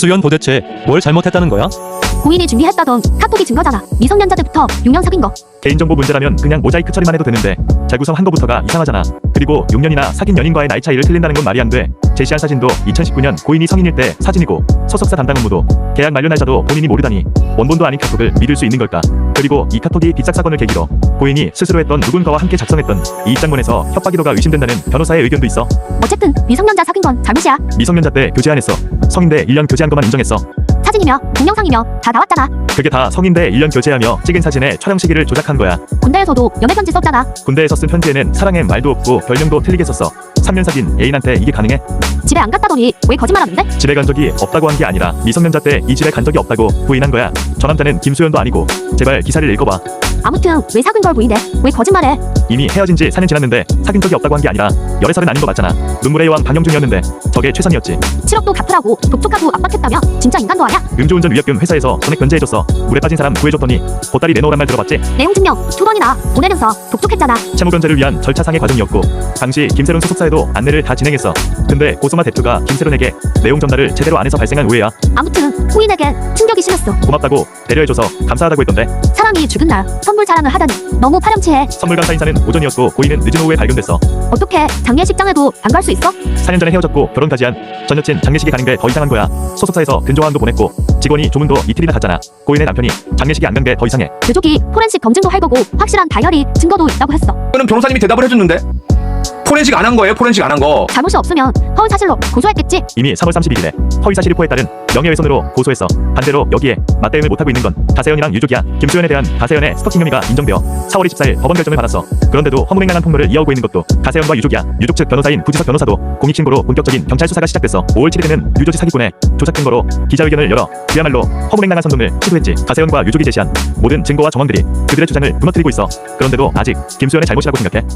김수현 도대체 뭘 잘못했다는 거야? 고인이 준비했다던 카톡이 증거잖아. 미성년자 때부터 6년 사귄 거. 개인정보 문제라면 그냥 모자이크 처리만 해도 되는데 잘 구성한 거부터가 이상하잖아. 그리고 6년이나 사귄 연인과의 나이 차이를 틀린다는 건 말이 안 돼. 제시한 사진도 2019년 고인이 성인일 때 사진이고 소속사 담당 업무도 계약 만료 날짜도 본인이 모르다니 원본도 아닌 카톡을 믿을 수 있는 걸까? 그리고 이 카톡이 빗싹 사건을 계기로 고인이 스스로 했던 누군가와 함께 작성했던 이 입장문에서 협박 의도가 의심된다는 변호사의 의견도 있어. 어쨌든 미성년자 사귄 건 잘못이야. 미성년자 때 교제 안 했어. 성인대 1년 교제한 것만 인정했어. 사진이며 동영상이며 다 나왔잖아. 그게 다 성인대 1년 교제하며 찍은 사진의 촬영 시기를 조작한 거야. 군대에서도 연애 편지 썼잖아. 군대에서 쓴 편지에는 사랑의 말도 없고 별명도 틀리게 썼어. 3년 사귄 애인한테 이게 가능해? 집에 안 갔다더니 왜 거짓말하는데? 집에 간 적이 없다고 한 게 아니라 미성년자 때 이 집에 간 적이 없다고 부인한 거야. 저 남자는 김수현도 아니고 제발 기사를 읽어봐. 아무튼 왜 사귄 걸 부인해? 왜 거짓말해? 이미 헤어진 지 4년 지났는데 사귄 적이 없다고 한 게 아니라 열애설은 아닌 거 맞잖아. 눈물의 여왕 방영중이었는데 저게 최선이었지. 7억도 갚으라고 독촉하고 압박했다며? 진짜 인간도 아냐? 음주운전 위약금 회사에서 전액 변제해줬어. 물에 빠진 사람 구해줬더니 보따리 내놓으란 말 들어봤지? 내용 증명 두 번이나 보내면서 독촉했잖아. 채무 변제를 위한 절차상의 과정이었고 당시 김세론 소속사에도 안내를 다 진행했어. 근데 고소마 대표가 김세론에게 내용 전달을 제대로 안 해서 발생한 오해야. 아무튼 후인에게 충격이 심했어. 고맙다고 배려해줘서 감사하다고 했던데 사람이 죽은 날 선물 자랑을 하다니 너무 파렴치해. 선물 감사 인사는 오전이었고 고인은 늦은 오후에 발견됐어. 어떻게 장례식장에도 안 갈 수 있어? 4년 전에 헤어졌고 결혼까지 한 전 여친 장례식에 가는 게 더 이상한 거야. 소속사에서 근조화함도 보냈고 직원이 조문도 이틀이나 갔잖아. 고인의 남편이 장례식에 안 간 게 더 이상해. 유족이 포렌식 검증도 할 거고 확실한 다이어리 증거도 있다고 했어. 이거는 변호사님이 대답을 해줬는데 포렌식 안 한 거예요 포렌식 안 한 거 잘못이 없으면 허위 사실로 고소했겠지. 이미 3월 31일에 허위 사실 유포에 따른 명예훼손으로 고소했어. 반대로 여기에 맞대응을 못하고 있는 건 가세현이랑 유족이야. 김수현에 대한 가세현의 스토킹 혐의가 인정되어 4월 24일 법원 결정을 받았어. 그런데도 허무맹랑한 폭로를 이어오고 있는 것도 가세현과 유족이야. 유족 측 변호사인 구지석 변호사도 공익신고로 본격적인 경찰 수사가 시작됐어. 5월 7일에는 유조지 사기꾼의 조작 근거로 기자회견을 열어 그야말로 허무맹랑한 선동을 시도했지. 가세현과 유족이 제시한 모든 증거와 정황들이 그들의 주장을 무너뜨리고 있어. 그런데도 아직 김수현의 잘못이라고 생각해.